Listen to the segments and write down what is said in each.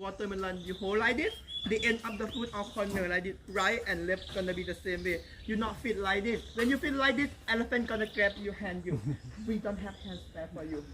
watermelon you hold like this the end of the foot or corner like this right and left gonna be the same way. You not fit like this. When you fit like this elephant gonna grab your hand you. We don't have hands spare for you.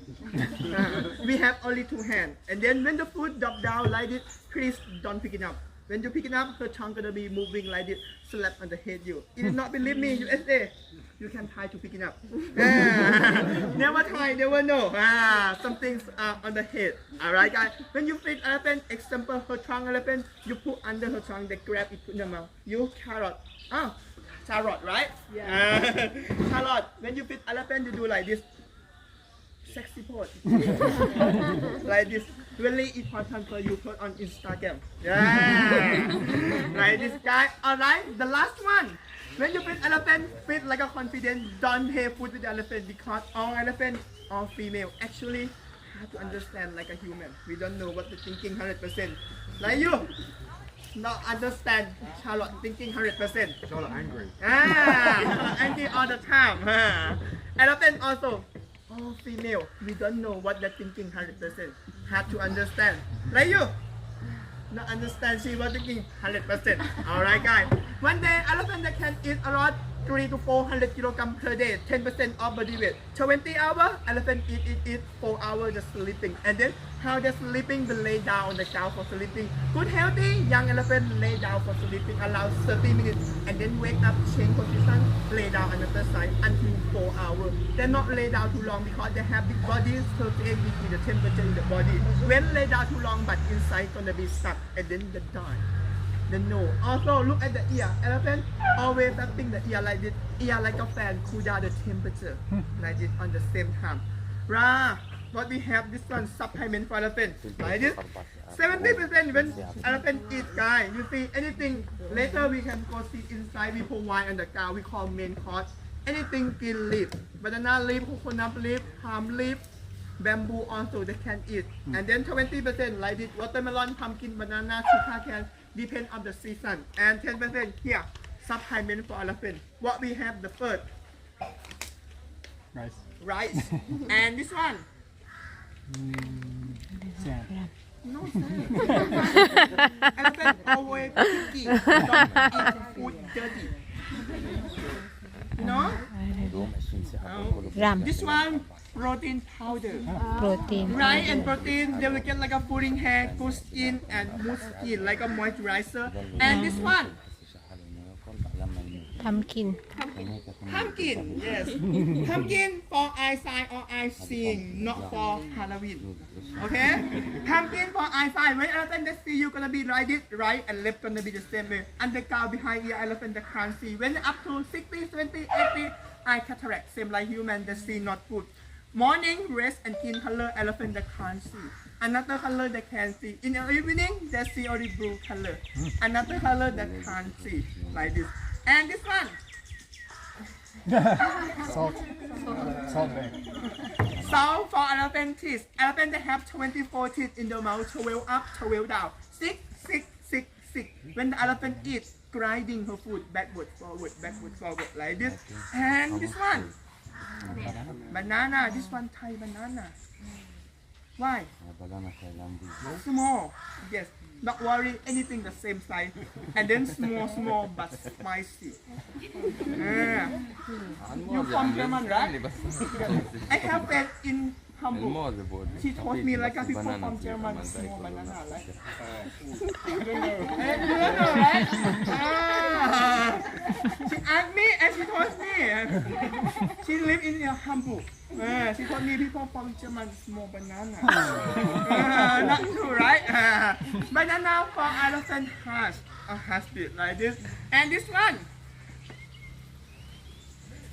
We have only two hands. And then when the foot drop down like this please don't pick it up when you pick it up her tongue gonna be moving like this slap on the head you. If you not believe me USA you can try to pick it up. Ah, never try never know. Ah some things are on the head. All right guys when you feed elephant example her tongue elephant you put under her tongue, they grab it put in the mouth. You carrot. Ah carrot right? Yeah. Carrot. When you feed elephant you do like this sexy pose like this. Really important for you put on Instagram. Yeah. Like this guy. Alright the last one. When you feed elephant feed like a confident don't pay food with the elephant because all elephant are female. Actually have to understand like a human. We don't know what the thinking 100% like you. Not understand Charlotte thinking 100% Charlotte angry. Ah, angry all the time. Ah. Elephant also, all female. We don't know what they're thinking 100%. Have to understand. Like you, not understand. She was thinking 100%. Alright, guys. One day, elephant that can eat a lot. 3 to 400 kilogram per day, 10% of body weight. 20 hours, elephant eat, eat, eat, 4 hours just sleeping. And then how they're sleeping, they lay down on the couch for sleeping. Good healthy, young elephant lay down for sleeping around 30 minutes. And then wake up, change position, lay down on the another side until 4 hours. They're not lay down too long because they have big bodies, 38 degree the temperature in the body. When lay down too long, but inside gonna be stuck and then they die the nose. Also, look at the ear. Elephant always wrapping the ear like this. Ear like a fan, cool down the temperature hmm. like this on the same time. Ra, what we have this one supplement for elephant like this. 70% when elephant eat guy. You see anything later we can go see inside. We provide on the ground. We call main course. Anything green leaf, banana leaf, coconut leaf, palm leaf, bamboo also they can eat. Hmm. And then 20% like this watermelon, pumpkin, banana, sugar can depend on the season. And 10% here supplement for elephant. What we have the first Rice. rice and this one mm, Sam. no sir. elephant always picky don't eat food dirty. You know? Ram This one protein powder. Ah, protein Rice and protein, they will get like a pulling hair, good skin, and smooth skin, like a moisturizer. And this one, pumpkin pumpkin, Pumpkin. yes. pumpkin for eyesight or eye seeing, not for Halloween. Okay? Pumpkin for eyesight. When elephant they see you gonna be right this, right and left gonna be the same way. Undercow behind ear, elephant they can't see. When up to 60, 70, 80, eye cataract, same like human, they see not good. Morning, rest and skin color, elephant they can't see. Another color they can see. In the evening, they see only blue color. Another color they can't see, like this. And this one, Salt. Salt bank. Sound for elephant teeth. Elephant they have 24 teeth in the mouth, 12 up, 12 down. Six, six, six, six. When the elephant eats, grinding her food backward, forward, backward, forward, like this. And this one, banana. This one Thai banana. Why? Small. Yes. Not worry, anything the same size. And then small, small, but spicy. Ah. You from German, right? I have that in Hamburg. She told me like a people from German small banana, right? Eh, you don't know, right? Ah. She asked me and she told me. She live in uh, Hamburg. Uh, she told me people from German small banana. Uh, not true, right? Uh, banana for elephant hash. A hash bit like this. And this one.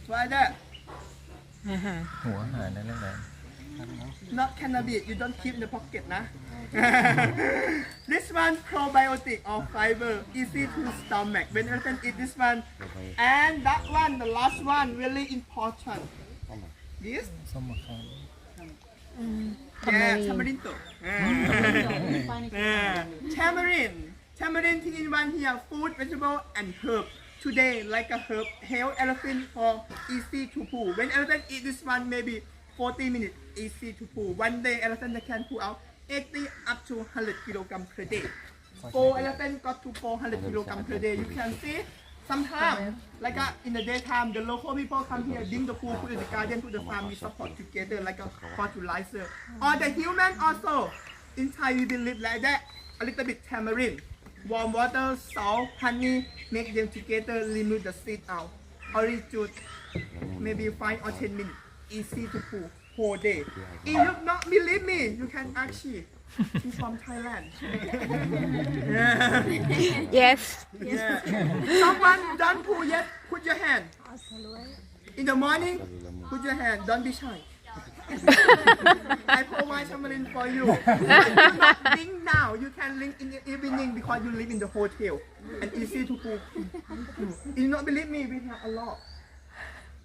What is that? อาหารหัวอาหารนั่นแหละ not cannabis you don't keep in the pocket nah. this one probiotic or fiber easy to stomach. When you can eat this one and that one the last one really important. This? Yeah tamarindo tamarind. Tamarind. Thing in one here food vegetable and herb. Today like a herb help elephant for easy to pull. When elephant eat this one maybe 40 minutes easy to pull one day elephant can pull out 80 up to 100 kilogram per day. Four elephant got to 400 kilogram per day. You can see sometimes, like uh, in the daytime, the local people come here, dim the pool, put in the garden, put the farm, we support together like a fertilizer. Or the human also. In Thai, we believe like that. A little bit tamarind, warm water, salt, honey, make them together, remove the seed out. Orange juice, maybe 5 or 10 minutes. Easy to pull, whole day. If you not believe me, you can ask she. She's from Thailand. yeah. yes yeah. Someone done pull yet? Put your hand. In the morning, put your hand. Don't be shy. I provide tamarind for you. But you not link now. You can link in the evening because you live in the hotel and easy to pull. If you not believe me, we have a lot.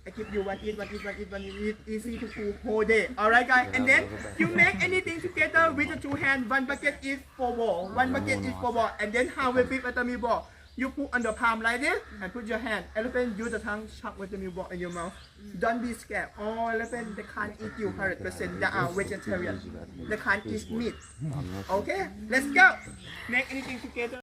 I give you one eat, one eat, one eat, one eat, easy to pull whole day. Alright guys, and then you make anything together with the two hands. One bucket is for ball, one bucket is for ball, and then how we half with vitamin ball. You put on the palm like this and put your hand. Elephant use the tongue chuck vitamin ball in your mouth. Don't be scared. All elephant they can't eat you 100%. They are vegetarian. They can't eat meat. Okay, let's go. Make anything together.